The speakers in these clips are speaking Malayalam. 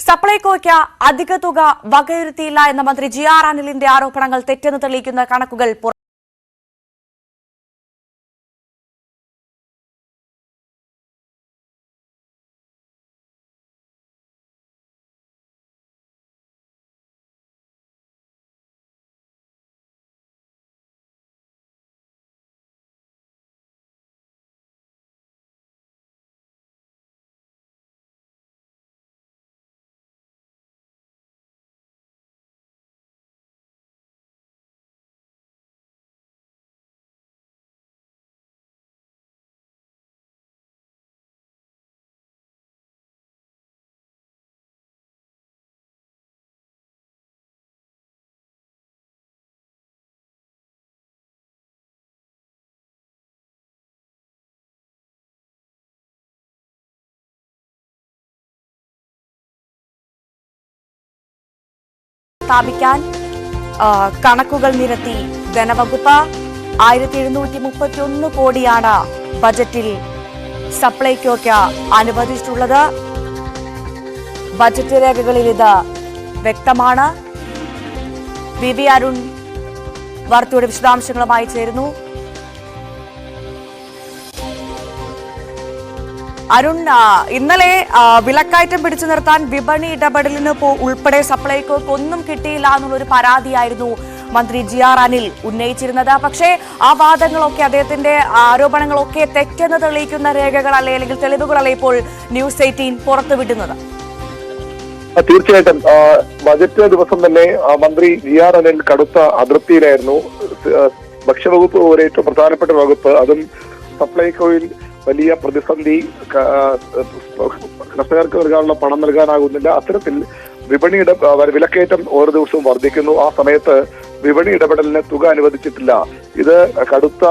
സപ്ലൈകോയ്ക്ക് അധിക തുക വകയിരുത്തിയില്ല എന്ന മന്ത്രി ജി ആർ അനിലിന്റെ ആരോപണങ്ങൾ തെറ്റെന്ന് തെളിയിക്കുന്ന കണക്കുകൾ സ്ഥാപിക്കാൻ കണക്കുകൾ നിരത്തി ധനവകുപ്പ് ആയിരത്തി എഴുന്നൂറ്റി മുപ്പത്തി ഒന്ന് കോടിയാണ് ബജറ്റിൽ സപ്ലൈകോയ്ക്ക് അനുവദിച്ചിട്ടുള്ളത്. ബജറ്റ് രേഖകളിൽ ഇത് വ്യക്തമാണ്. വി വി അരുൺ വാർത്തയുടെ വിശദാംശങ്ങളുമായി ചേരുന്നു. അരുൺ ഇന്നലെ വിലക്കയറ്റം പിടിച്ചു നിർത്താൻ വിപണി ഇടപെടലിന് ഉൾപ്പെടെ സപ്ലൈകോക്ക് ഒന്നും കിട്ടിയില്ല എന്നുള്ളൊരു പരാതിയായിരുന്നു മന്ത്രി ജി ആർ അനിൽ ഉന്നയിച്ചിരുന്നത്. പക്ഷേ ആ വാദങ്ങളൊക്കെ അദ്ദേഹത്തിന്റെ ആരോപണങ്ങളൊക്കെ തെറ്റെന്ന് തെളിയിക്കുന്ന രേഖകളല്ലേ അല്ലെങ്കിൽ തെളിവുകളല്ലേ ഇപ്പോൾ ന്യൂസ് എയ്റ്റീൻ പുറത്തുവിടുന്നത്? തീർച്ചയായിട്ടും. ബജറ്റ് ദിവസം തന്നെ മന്ത്രി ജി ആർ അനിൽ കടുത്ത അതൃപ്തിയിലായിരുന്നു ആ, ഭക്ഷ്യവകുപ്പ് ഒരു ഏറ്റവും പ്രധാനപ്പെട്ട വകുപ്പ്. അതും സപ്ലൈകോയിൽ വലിയ പ്രതിസന്ധി കർഷകർക്ക് നൽകാനുള്ള പണം നൽകാനാകുന്നില്ല. അത്തരത്തിൽ വിപണിയുടെ വിലക്കയറ്റം ഓരോ ദിവസവും വർദ്ധിക്കുന്നു. ആ സമയത്ത് വിപണി ഇടപെടലിന് തുക അനുവദിച്ചിട്ടില്ല. ഇത് കടുത്ത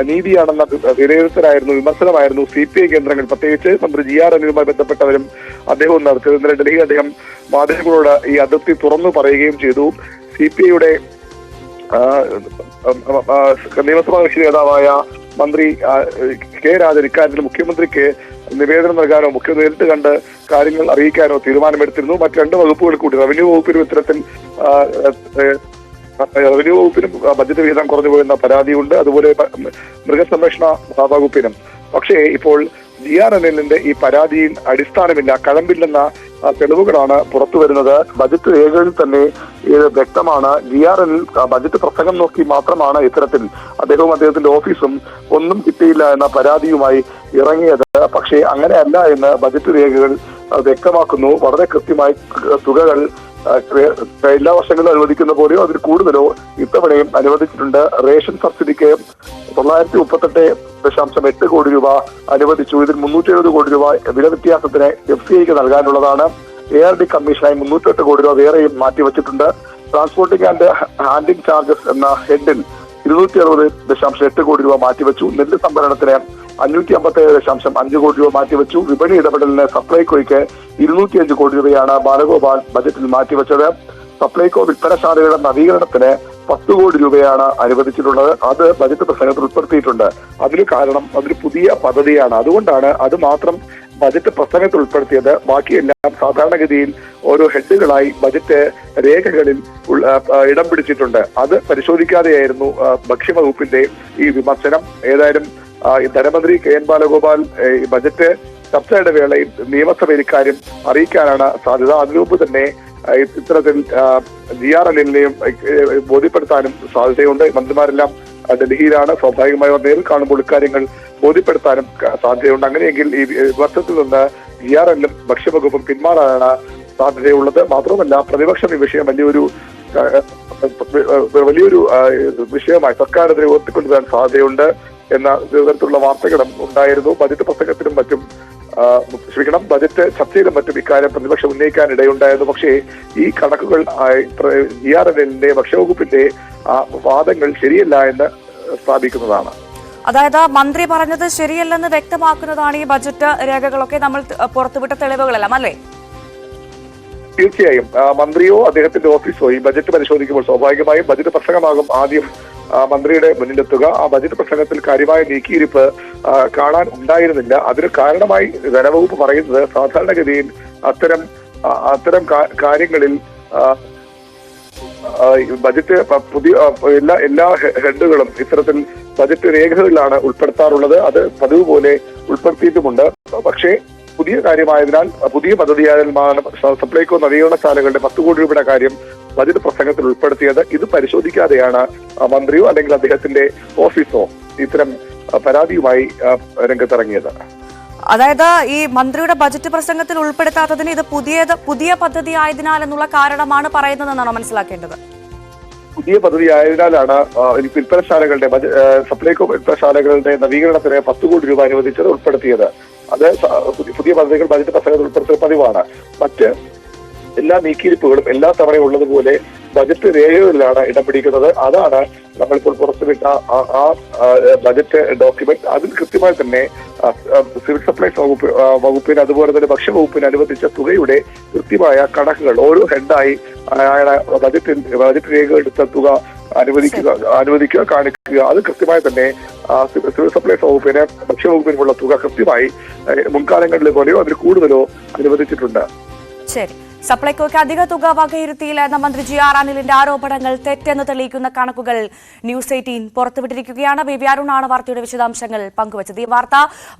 അനീതിയാണെന്ന വിലയിരുത്തലായിരുന്നു വിമർശനമായിരുന്നു സി പി ഐ കേന്ദ്രങ്ങൾ. പ്രത്യേകിച്ച് മന്ത്രി ജി ആർ അനിലുമായി ബന്ധപ്പെട്ടവരും അദ്ദേഹവും നടത്തിയത്. ഇന്നലെ അദ്ദേഹം മാധ്യമങ്ങളോട് ഈ അതിർത്തി തുറന്നു പറയുകയും ചെയ്തു. സി പി ഐയുടെ നിയമസഭാ കക്ഷി നേതാവായ മന്ത്രി കെ രാജൻ ഇക്കാര്യത്തിൽ മുഖ്യമന്ത്രിക്ക് നിവേദനം നൽകാനോ മുഖ്യ നേരിട്ട് കണ്ട് കാര്യങ്ങൾ അറിയിക്കാനോ തീരുമാനമെടുത്തിരുന്നു. മറ്റ് രണ്ട് വകുപ്പുകൾ കൂടി റവന്യൂ വകുപ്പിനും ഇത്തരത്തിൽ റവന്യൂ വകുപ്പിനും ബജറ്റ് വിഹിതം കുറഞ്ഞു പോയെന്ന പരാതിയുണ്ട്. അതുപോലെ മൃഗസംരക്ഷണ വകുപ്പിനും. പക്ഷേ ഇപ്പോൾ ജി ആർ എൻ എല്ലിന്റെ ഈ പരാതിയിൽ അടിസ്ഥാനമില്ല കഴമ്പില്ലെന്ന തെളിവുകളാണ് പുറത്തു വരുന്നത്. ബജറ്റ് രേഖകളിൽ തന്നെ ഇത് വ്യക്തമാണ്. ജി ആർ എൽ ബജറ്റ് പ്രസംഗം നോക്കി മാത്രമാണ് ഇത്തരത്തിൽ അദ്ദേഹവും അദ്ദേഹത്തിന്റെ ഓഫീസും ഒന്നും കിട്ടിയില്ല എന്ന പരാതിയുമായി ഇറങ്ങിയത്. പക്ഷേ അങ്ങനെയല്ല എന്ന് ബജറ്റ് രേഖകൾ വ്യക്തമാക്കുന്നു. വളരെ കൃത്യമായി തുകകൾ എല്ലാ വർഷങ്ങളിലും അനുവദിക്കുന്ന പോലെയോ അതിൽ കൂടുതലോ ഇത്തവണയും അനുവദിച്ചിട്ടുണ്ട്. റേഷൻ സബ്സിഡിക്ക് തൊള്ളായിരത്തി മുപ്പത്തെട്ട് ദശാംശം എട്ട് കോടി രൂപ അനുവദിച്ചു. ഇതിൽ മുന്നൂറ്റി എഴുപത് കോടി രൂപ വില വ്യത്യാസത്തിന് എഫ് സി ഐക്ക് നൽകാനുള്ളതാണ്. എ ആർ ഡി കമ്മീഷനായി മുന്നൂറ്റെട്ട് കോടി രൂപ വേറെയും മാറ്റിവെച്ചിട്ടുണ്ട്. ട്രാൻസ്പോർട്ടിംഗ് ആൻഡ് ഹാൻഡിംഗ് ചാർജസ് എന്ന ഹെഡിൽ ഇരുന്നൂറ്റി അറുപത് ദശാംശം എട്ട് കോടി രൂപ മാറ്റിവെച്ചു. നെല്ല് സംഭരണത്തിന് അഞ്ഞൂറ്റി അമ്പത്തി ഏഴ് ദശാംശം അഞ്ച് കോടി രൂപ മാറ്റിവെച്ചു. വിപണി ഇടപെടലിന് സപ്ലൈകോയ്ക്ക് ഇരുന്നൂറ്റിയഞ്ച് കോടി രൂപയാണ് ബാലഗോപാൽ ബജറ്റിൽ മാറ്റിവെച്ചത്. സപ്ലൈകോ വിൽപ്പനശാലകളുടെ നവീകരണത്തിന് പത്ത് കോടി രൂപയാണ് അനുവദിച്ചിട്ടുള്ളത്. അത് ബജറ്റ് പ്രസംഗത്തിൽ ഉൾപ്പെടുത്തിയിട്ടുണ്ട്. അതിന് കാരണം അതൊരു പുതിയ പദ്ധതിയാണ്. അതുകൊണ്ടാണ് അത് മാത്രം ബജറ്റ് പ്രസംഗത്തിൽ ഉൾപ്പെടുത്തിയത്. ബാക്കിയെല്ലാം സാധാരണഗതിയിൽ ഓരോ ഹെഡുകളായി ബജറ്റ് രേഖകളിൽ ഇടം പിടിച്ചിട്ടുണ്ട്. അത് പരിശോധിക്കാതെയായിരുന്നു ഭക്ഷ്യവകുപ്പിന്റെ ഈ വിമർശനം. ഏതായാലും ധനമന്ത്രി കെ എൻ ബാലഗോപാൽ ബജറ്റ് ചർച്ചയുടെ വേളയിൽ നിയമസഭയിൽ ഇക്കാര്യം അറിയിക്കാനാണ് സാധ്യത. അതിനുമുമ്പ് തന്നെ ഇത്തരത്തിൽ ജി ആർ എല്ലിനെയും ബോധ്യപ്പെടുത്താനും സാധ്യതയുണ്ട്. മന്ത്രിമാരെല്ലാം ഡൽഹിയിലാണ്. സ്വാഭാവികമായി നേരിൽ കാണുമ്പോൾ ഇക്കാര്യങ്ങൾ ബോധ്യപ്പെടുത്താനും സാധ്യതയുണ്ട്. അങ്ങനെയെങ്കിൽ ഈ വർഷത്തിൽ നിന്ന് ജി ആർ എല്ലും ഭക്ഷ്യവകുപ്പും പിന്മാറാനാണ് സാധ്യതയുള്ളത്. മാത്രമല്ല പ്രതിപക്ഷം ഈ വിഷയം വലിയൊരു വലിയൊരു വിഷയമായി സർക്കാരെതിരെ ഉയർത്തിക്കൊണ്ടുവരാൻ സാധ്യതയുണ്ട്. എന്ന തരത്തിലുള്ള വാർത്തകളും ഉണ്ടായിരുന്നു. ബജറ്റ് പ്രസംഗത്തിനും മറ്റും ക്ഷമിക്കണം ബജറ്റ് ചർച്ചയിലും മറ്റും ഇക്കാര്യം പ്രതിപക്ഷം ഉന്നയിക്കാൻ ഇടയുണ്ടായിരുന്നു പക്ഷേ ഈ കണക്കുകൾ ജി ആർ എൻ എല്ലിന്റെ ഭക്ഷ്യവകുപ്പിന്റെ ആ, വാദങ്ങൾ ശരിയല്ല എന്ന് സ്ഥാപിക്കുന്നതാണ്. അതായത് മന്ത്രി പറഞ്ഞത് ശരിയല്ലെന്ന് വ്യക്തമാക്കുന്നതാണ് ഈ ബജറ്റ് രേഖകളൊക്കെ നമ്മൾ പുറത്തുവിട്ട തെളിവുകളെല്ലാം അല്ലേ? തീർച്ചയായും. മന്ത്രിയോ അദ്ദേഹത്തിന്റെ ഓഫീസോ ഈ ബജറ്റ് പരിശോധിക്കുമ്പോൾ സ്വാഭാവികമായും ബജറ്റ് പ്രസംഗമാകും. ആദ്യം മന്ത്രിയുടെ മുന്നിലെത്തുക. ആ ബജറ്റ് പ്രസംഗത്തിൽ കാര്യമായ നീക്കിയിരിപ്പ് കാണാൻ ഉണ്ടായിരുന്നില്ല. അതിന് കാരണമായി ധനവകുപ്പ് പറയുന്നത് സാധാരണഗതിയിൽ അത്തരം അത്തരം കാര്യങ്ങളിൽ ബജറ്റ് പുതിയ എല്ലാ എല്ലാ ഹെഡുകളും ഇത്തരത്തിൽ ബജറ്റ് രേഖകളിലാണ് ഉൾപ്പെടുത്താറുള്ളത്. അത് പതിവ് പോലെ ഉൾപ്പെടുത്തിയിട്ടുമുണ്ട്. പക്ഷേ പുതിയ കാര്യമായതിനാൽ പുതിയ പദ്ധതിയായതിനാൽ സപ്ലൈകോ നവീകരണശാലകളുടെ പത്ത് കോടി രൂപയുടെ കാര്യം ബജറ്റ് പ്രസംഗത്തിൽ ഉൾപ്പെടുത്തിയത്. ഇത് പരിശോധിക്കാതെയാണ് മന്ത്രിയോ അല്ലെങ്കിൽ അദ്ദേഹത്തിന്റെ ഓഫീസോ ഇത്തരം പരാതിയുമായി രംഗത്തിറങ്ങിയത്. അതായത് ഈ മന്ത്രിയുടെ ബജറ്റ് പ്രസംഗത്തിൽ ഉൾപ്പെടുത്താത്തതിന് ഇത് പുതിയത് പുതിയ പദ്ധതി ആയതിനാൽ എന്നുള്ള കാരണമാണ് പറയുന്നതെന്നാണോ മനസ്സിലാക്കേണ്ടത്? പുതിയ പദ്ധതി ആയതിനാലാണ് വിൽപ്പനശാലകളുടെ സപ്ലൈകോ വിൽപ്പനശാലകളുടെ നവീകരണത്തിന് പത്ത് കോടി രൂപ അനുവദിച്ചത് ഉൾപ്പെടുത്തിയത്. അത് പുതിയ- പദ്ധതികൾ ബജറ്റ് പ്രസംഗത്തിൽ ഉൾപ്പെടുത്തിയ പതിവാണ്. മറ്റ് എല്ലാ നീക്കിയിരിപ്പുകളും എല്ലാ തവണയും ഉള്ളതുപോലെ ബജറ്റ് രേഖകളിലാണ് ഇടം പിടിക്കുന്നത് അതാണ് നമ്മളിപ്പോൾ പുറത്തുവിട്ട ആ- ബജറ്റ് ഡോക്യുമെന്റ് അതിൽ കൃത്യമായി തന്നെ സിവിൽ സപ്ലൈസ് വകുപ്പ് വകുപ്പിന് അതുപോലെ തന്നെ ഭക്ഷ്യവകുപ്പിന് അനുവദിച്ച തുകയുടെ കൃത്യമായ കണക്കുകൾ. ഓരോ ഹെഡായി അയാളെ ബജറ്റ് ബജറ്റ് എടുത്ത തുക അനുവദിക്കുക അനുവദിക്കുക കാണിക്കുക. അത് കൃത്യമായി തന്നെ സിവിൽ സപ്ലൈസ് വകുപ്പിന് ഭക്ഷ്യവകുപ്പിനുമുള്ള തുക കൃത്യമായി മുൻകാലങ്ങളിലെ പോലെയോ അതിൽ കൂടുതലോ അനുവദിച്ചിട്ടുണ്ട്. ശരി. സപ്ലൈകോയ്ക്ക് അധിക തുക വകയിരുത്തിയില്ല എന്ന മന്ത്രി ജി ആർ അനിലിന്റെ ആരോപണങ്ങൾ തെറ്റെന്ന് തെളിയിക്കുന്ന കണക്കുകൾ ന്യൂസ് എയ്റ്റീൻ പുറത്തുവിട്ടിരിക്കുകയാണ്. ബി വി അരുണാണ് വാർത്തയുടെ വിശദാംശങ്ങൾ പങ്കുവച്ചത്. ഈ വാർത്ത